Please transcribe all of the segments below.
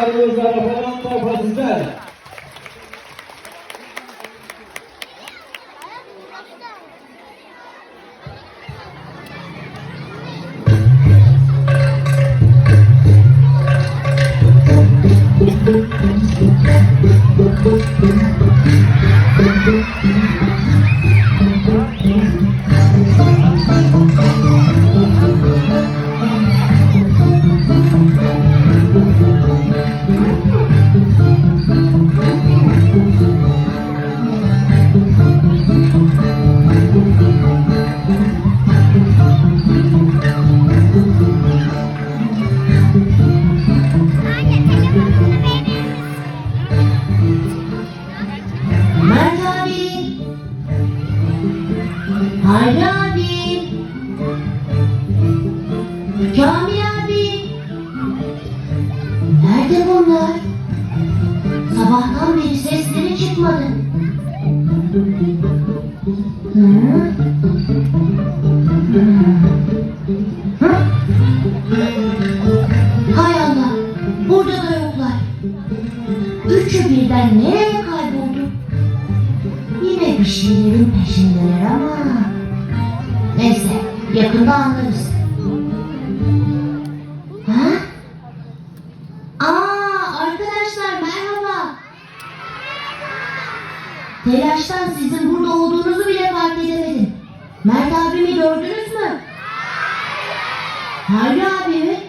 çağrımızda referandum yapacağız. Telaştan sizin burada olduğunuzu bile fark edemedim. Mert abimi gördünüz mü? Hayri abi mi?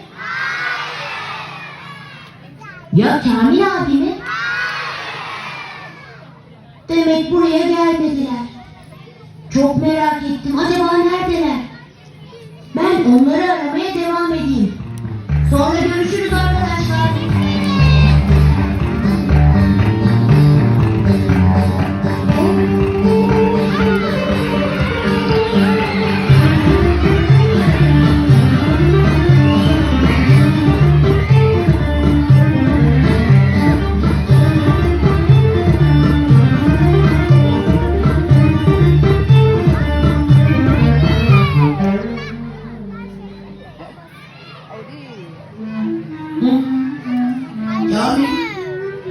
Ya Kamil abi mi? Demek buraya gelmediler. Çok merak ettim. Acaba neredeler? Ben onları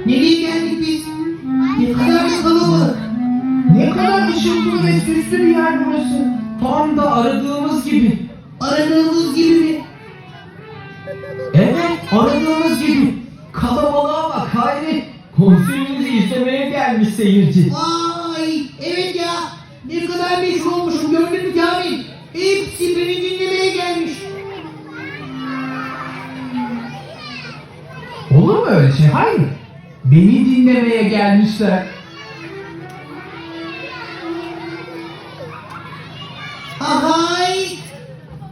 nereye geldik biz? Ne kadar kalabalık. Ne kadar ışıltılı ve süslü bir yer burası. Tam da aradığımız gibi. Aradığımız gibi mi? Evet, aradığımız gibi. Kalabalığa bak Hayri. Konserimizi izlemeye gelmiş seyirci. Vay evet ya. Ne kadar meşhur olmuşum gördün mü Kamil? Hepsi beni dinlemeye gelmiş. Olur mu öyle şey? Hayır. Beni dinlemeye gelmişler. Ahay!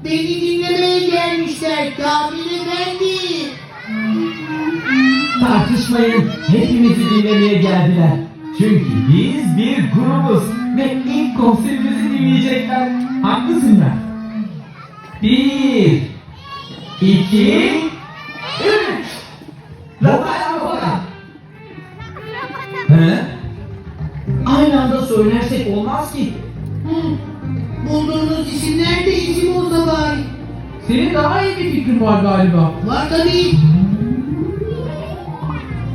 Beni dinlemeye gelmişler Kamil Efendi. Tartışmayın. Hepimizi dinlemeye geldiler. Çünkü biz bir grubuz ve ilk konserimizi dinleyecekler. Haklısın ben. Bir, iki, üç. Rafael söylersek olmaz ki. Hı. Bulduğunuz isimler de isim olsa bari. Senin daha iyi bir fikrin var galiba. Var tabii.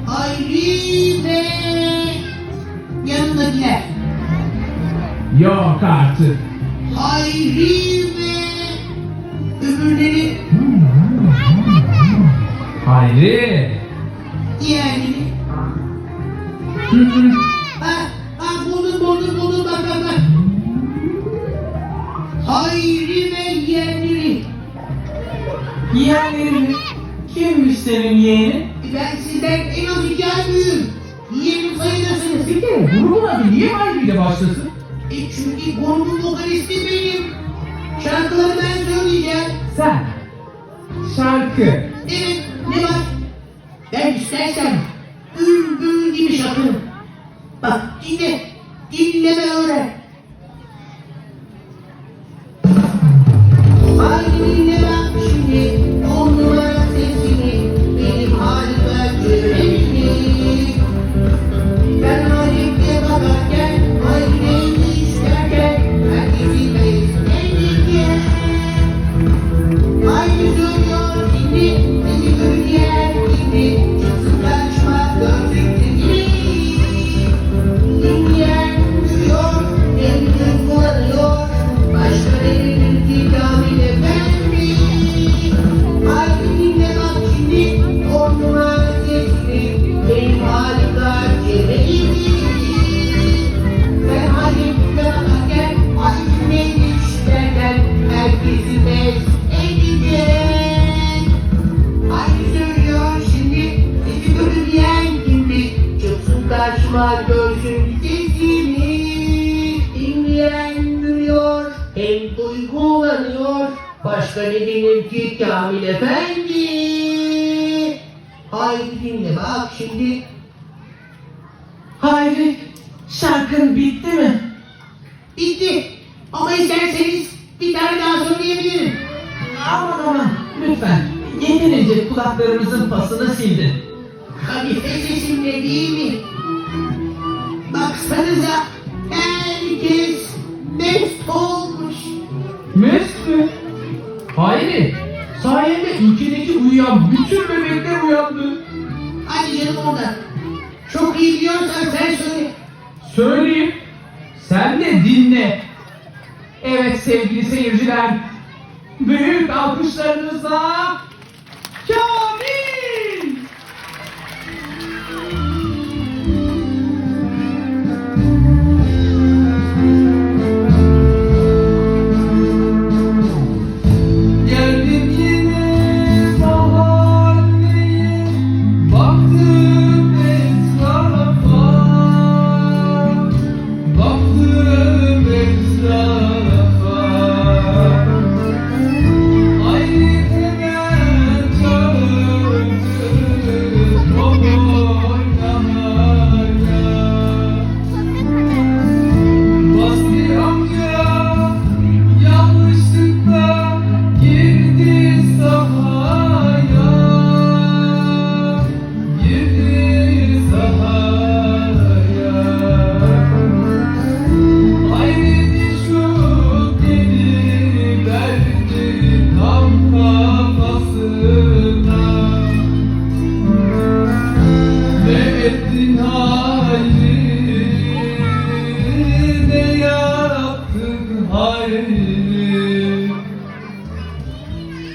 Hayri ve yanındakiler. Yok artık. Hayri ve öbürleri Hayri. diğerleri. Senin yeğenin? Ben sizden en az iki ay büyüğüm. Yeğenim sayılırsınız. Kere grubun adı niye Hayri ile başlasın? E çünkü grubun vokalisti benim. Şarkıları ben söyleyeceğim. Sen. Şarkı. Evet, ne var? Ben istersen bülbül gibi şakırım. Bak dinle, dinleme öğren. Başka ne denir ki Kamil Efendi Haydi dinle bak şimdi Hayri, şarkın bitti mi? Bitti Ama isterseniz bir tane daha söyleyebilirim Aman aman, lütfen. Yeterince kulaklarımızın pasını sildin. Halife sesimle değil mi? Baksanıza uyuyan bütün bebekler uyandı. Hadi canım oradan. Çok iyi biliyorsan sen söyle. Söyleyeyim, sen de dinle. Evet sevgili seyirciler, büyük alkışlarınızla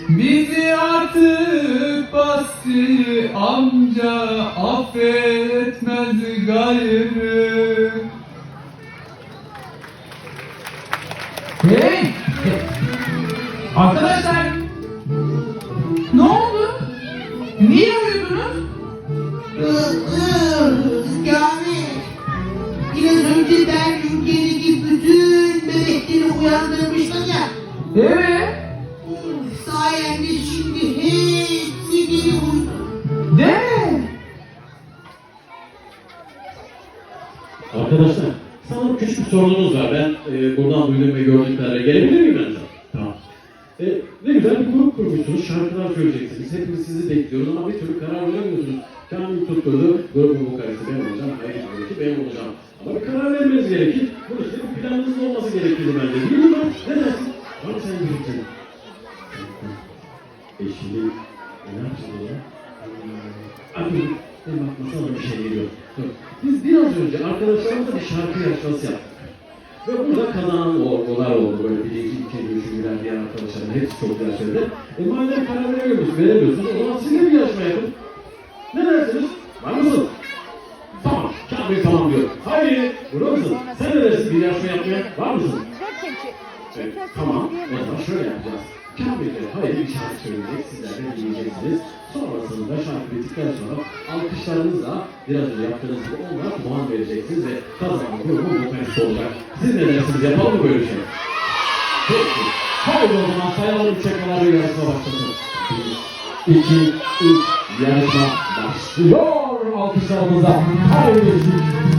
Bizi artık bastı amca affetmez gayrı Hey! Arkadaşlar! Arkadaşlar, sana küçük bir sorunumuz var. Ben e, buradan duyduğum ve gördüğüm kadarıyla gelebilir miyim ben de? Tamam. E, ne güzel bir grup kurmuşsunuz, şarkılar söyleyeceksiniz. Hepimiz sizi bekliyoruz ama bir türlü karar veremiyorsunuz. Kendimi tutturdu, grubun vokalisi ben olacağım, hayır ki ben olacağım. Ama bir karar vermeniz gerekir. Bunun için bir planınızın olması gerekirdi bence. Değil mi? Ne önce arkadaşlarımızla bir şarkı yarışması yaptık. Ve burada kazanan olgular oldu. Böyle birinci, ikinci, üçüncüler, diğer arkadaşlarım hepsi çok güzel söyledi. E madem karar veremiyorsunuz, veremiyorsunuz, o zaman siz de bir yarışma yapın. Ne dersiniz? Var mısın? Tamam, Kamil tamam diyor. Hayır, burada mısın? Sen ne dersin bir yarışma yapmaya? Var mısın? Evet, tamam, o zaman şöyle yapacağız. Bey, hayır bir şarkı söyleyecek, sizler de dinleyeceksiniz. Sonrasında şarkı bittikten sonra alkışlarınızla biraz önce yaptığınız gibi onlara puan vereceksiniz ve kazanan grubun vokalisti olacak. Siz ne dersiniz, yapalım mı böyle şey? Peki, haydi o zaman sayalım çakaları yarışma başlasın. Bir, iki, üç, yarışma başlıyor alkışlarımızla. Haydi.